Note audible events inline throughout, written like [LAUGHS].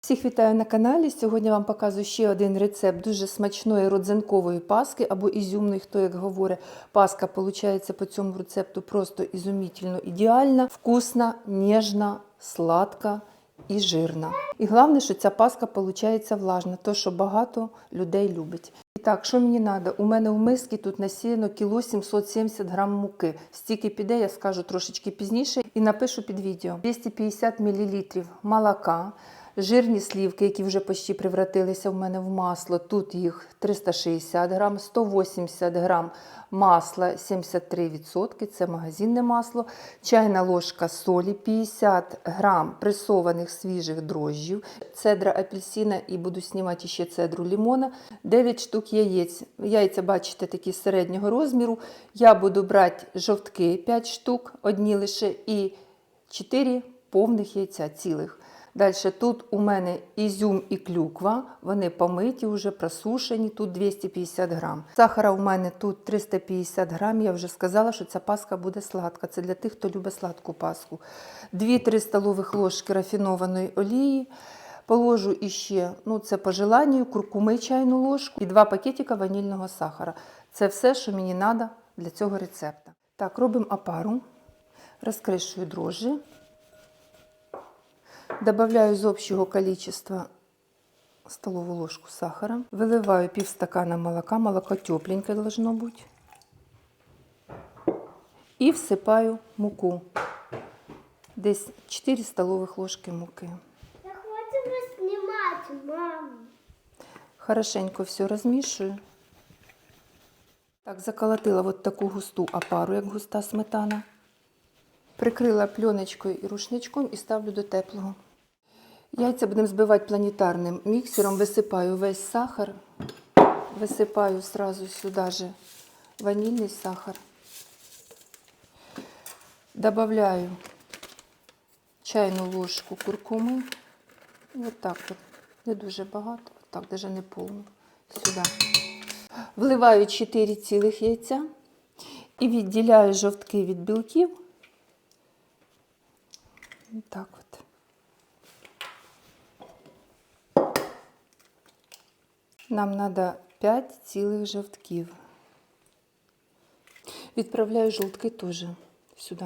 Всіх вітаю на каналі. Сьогодні вам показую ще один рецепт дуже смачної родзинкової паски або ізюмної, хто як говорить. Паска виходить по цьому рецепту просто ізумітельно ідеальна, вкусна, ніжна, сладка і жирна. І головне, що ця паска виходить влажна, то що багато людей любить. І так, що мені треба? У мене в мисці тут насіяно кіло 770 грам муки. Стільки піде, я скажу трошечки пізніше і напишу під відео. 250 мл молока. Жирні слівки, які вже почти превратилися в мене в масло. Тут їх 360 грам, 180 грам масла 73%, це магазинне масло, чайна ложка солі, 50 грам пресованих свіжих дрожжів, цедра апельсина і буду знімати ще цедру лимона, 9 штук яєць. Яйця, бачите, такі середнього розміру. Я буду брати жовтки 5 штук, одні лише, і 4 повних яйця цілих. Далі тут у мене ізюм і клюква, вони помиті, вже просушені, тут 250 грам. Сахара у мене тут 350 грам, я вже сказала, що ця паска буде сладка. Це для тих, хто любить сладку паску. 2-3 столових ложки рафінованої олії. Положу іще, ну це по желанню, куркуми чайну ложку і 2 пакетика ванільного сахара. Це все, що мені треба для цього рецепту. Так, робимо опару, розкришую дрожжі. Добавляю из общего количества столовую ложку сахара. Выливаю пів стакана молока. Молоко тепленькое должно быть. И всыпаю муку. Десь 4 столовых ложки муки. Я хочу снимать, мам. Хорошенько все розмішую. Так, заколотила вот таку густу опару, як густа сметана. Прикрила пленочкою і рушничком і ставлю до теплого. Яйця будемо збивати планетарним міксером, висипаю весь сахар, висипаю сразу сюди же ванільний сахар. Добавляю чайну ложку куркуми. Вот так от. Не дуже багато, так, навіть не повну. Сюди. Вливаю 4 цілих яйця і відділяю жовтки від білків. Так от. Нам треба 5 цілих жовтків. Відправляю жовтки теж сюди.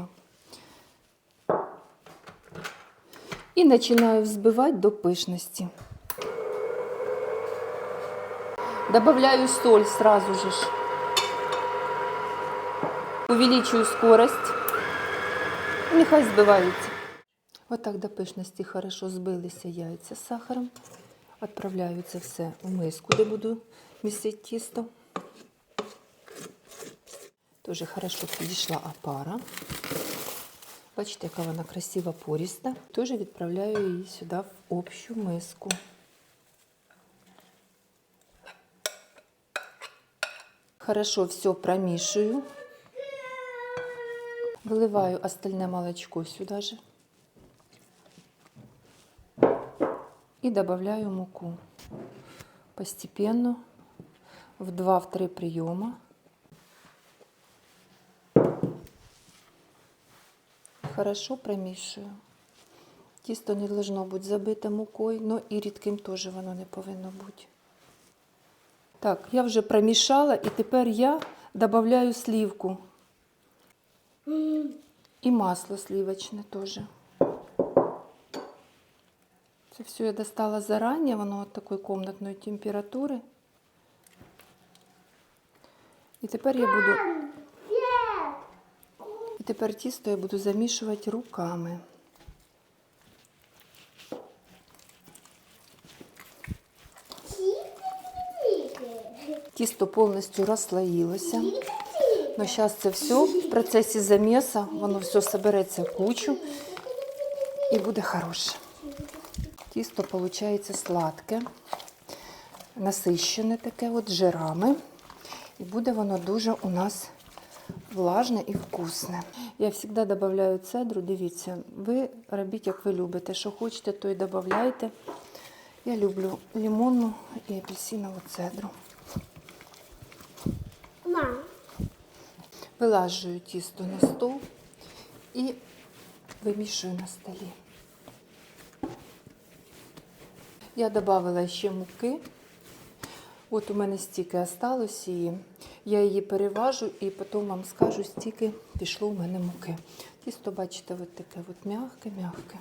І починаю взбивати до пишності. Добавляю соль сразу же. ж. Увеличиваю скорость. Нехай збивається. Отак до пишності хорошо збилися яйця з сахаром. Відправляю це все в миску, де буду місити тісто. Дуже хорошо підійшла опара. Бачите, яка вона красива поріста. Теж відправляю її сюди в общу миску. Хорошо все промішую. Виливаю остальне молочко сюди же. И добавляю муку. Постепенно, в 2-3 приема. Хорошо промішую. Тісто не должно бути забите мукою, но і рідким теж воно не повинно бути. Так, я вже промішала і тепер я добавляю слівку. І масло сливочне теж. Це все я достала заранее, воно от такої комнатної температури. І тепер я буду. І тепер тісто я буду замішувати руками. Тісто повністю розслоїлося. Но зараз це все в процесі заміса, воно все собереться в кучу і буде хороше. Тісто виходить сладке, насищене таке от жирами. І буде воно дуже у нас влажне і вкусне. Я завжди додаю цедру, дивіться, ви робіть, як ви любите. Що хочете, то і додавайте. Я люблю лимонну і апельсинову цедру. Мам, Вилажую тісто на стол і вимішую на столі. Я додала ще муки. От у мене стільки осталось її. Я її переважу і потім вам скажу, стільки пішло у мене муки. Тісто, бачите, от таке от м'яке-м'яке.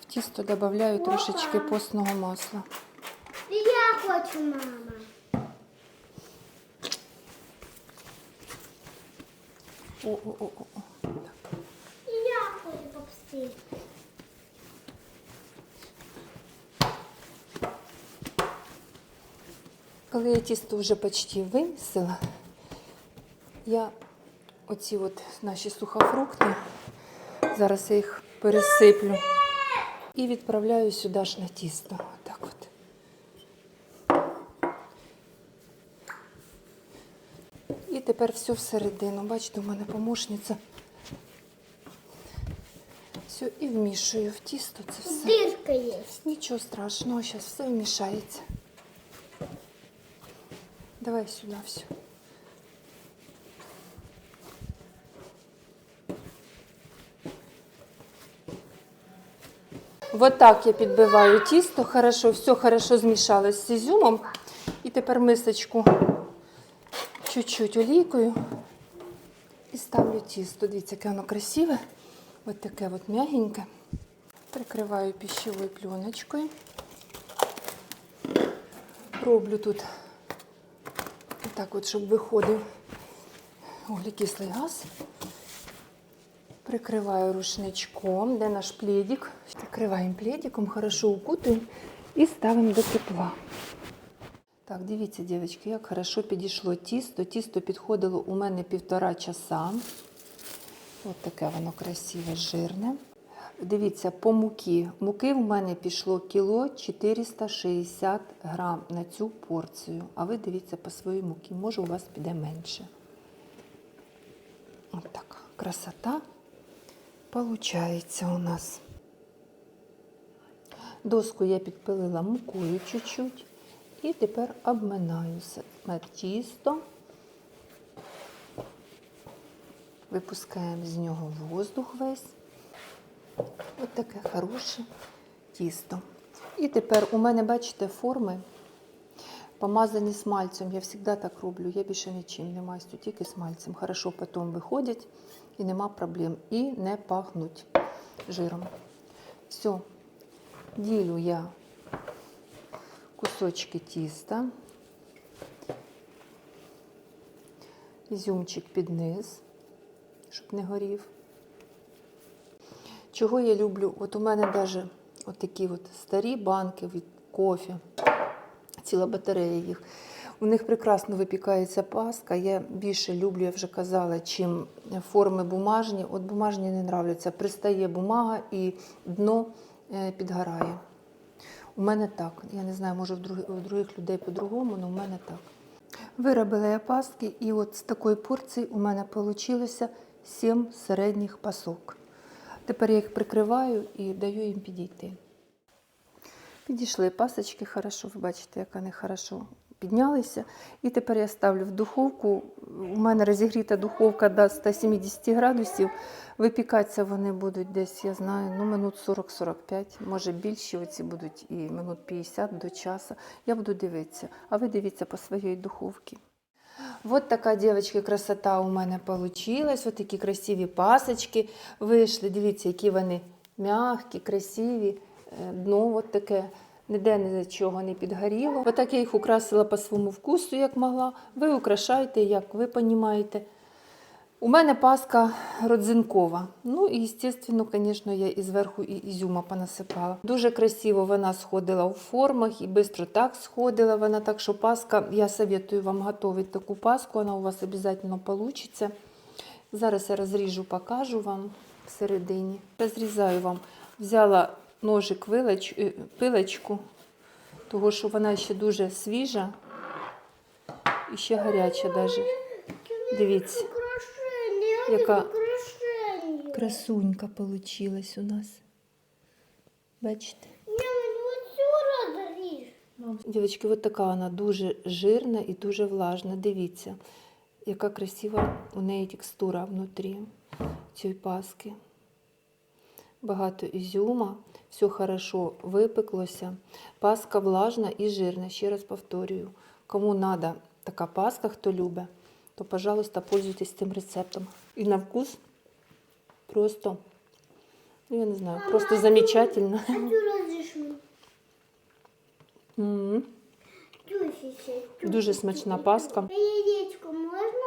В тісто додаю трошечки постного масла. І я хочу, мама. О-о-о. Попсти. Коли я тісто вже почти вимісила, я оці от наші сухофрукти, зараз я їх пересиплю і відправляю сюди ж на тісто. Отак от. І тепер все всередину. Бачите, у мене помощниця. Все, і вмішую в тісто це все. Дирка є. Нічого страшного, зараз все вмішається. Давай сюди все. Вот так я підбиваю тісто, хорошо, все хорошо змішалось з ізюмом. І тепер мисочку чуть-чуть олійкою і ставлю тісто. Дивіться, яке воно красиве. Ось таке от м'ягеньке. Прикриваю пищевою пленочкою. Роблю тут так от, щоб виходив углекислий газ. Прикриваю рушничком, де наш пледик. Прикриваємо пледиком, хорошо укутуємо і ставимо до тепла. Так, дивіться, дівчатки, як хорошо підійшло тісто. Тісто підходило у мене півтора часа. Ось таке воно красиве, жирне. Дивіться, по муки. Муки в мене пішло кіло 460 грам на цю порцію. А ви дивіться по своїй муки, може у вас піде менше. Ось така красота получається у нас. Доску я підпилила мукою чуть-чуть. І тепер обминаю тісто. Випускаємо з нього воздух весь. Ось таке хороше тісто. І тепер у мене, бачите, форми помазані смальцем. Я завжди так роблю. Я більше нічим не мастю, тільки смальцем. Хорошо потім виходять і нема проблем. І не пахнуть жиром. Все, ділю я кусочки тіста, ізюмчик під низ, не горів. Чого я люблю? От у мене навіть такі от старі банки від кофі, ціла батарея їх. У них прекрасно випікається паска. Я більше люблю, я вже казала, чим форми бумажні. От бумажні не нравляться. Пристає бумага і дно е, підгорає. У мене так. Я не знаю, може в других людей по-другому, але у мене так. Виробила я паски, і от з такої порції у мене вийшло 7 середніх пасок. Тепер я їх прикриваю і даю їм підійти. Підійшли пасочки хорошо, ви бачите, як вони хорошо піднялися. І тепер я ставлю в духовку. У мене розігріта духовка до 170 градусів. Випікатися вони будуть десь, я знаю, ну, минут 40-45, може більші оці будуть і минут 50 до часу. Я буду дивитися, а ви дивіться по своїй духовці. Вот така, дівчинка красота у мене вийшла. Ось такі красиві пасочки вийшли. Дивіться, які вони м'які, красиві. Е, Дно от таке, ніде нічого не підгоріло. Отак я їх украсила по своєму вкусу, як могла. Ви украшайте, як ви розумієте. У мене паска родзинкова. Ну і, звісно, звісно, я і зверху і ізюма понасипала. Дуже красиво вона сходила у формах і швидко так сходила вона. Так що паска, я советую вам готувати таку паску, вона у вас обов'язково вийде. Зараз я розріжу, покажу вам всередині. Розрізаю вам. Взяла ножик, вилоч, е, пилочку, того що вона ще дуже свіжа і ще гаряча навіть. Дивіться. Яка- Красунька получилась у нас. Бачите? Дівчатки, от така вона дуже жирна і дуже влажна. Дивіться, яка красива у неї текстура внутрі цієї паски. багато ізюма, все хорошо випеклося. Паска влажна і жирна. Ще раз повторюю. Кому треба така паска, хто любить, то, пожалуйста, пользуйтесь цим рецептом. І на вкус просто, ну я не знаю, просто замечательно. [LAUGHS] А тю розріж мені. М. Тю ще, тю. Дуже смачна паска. А яєчко можна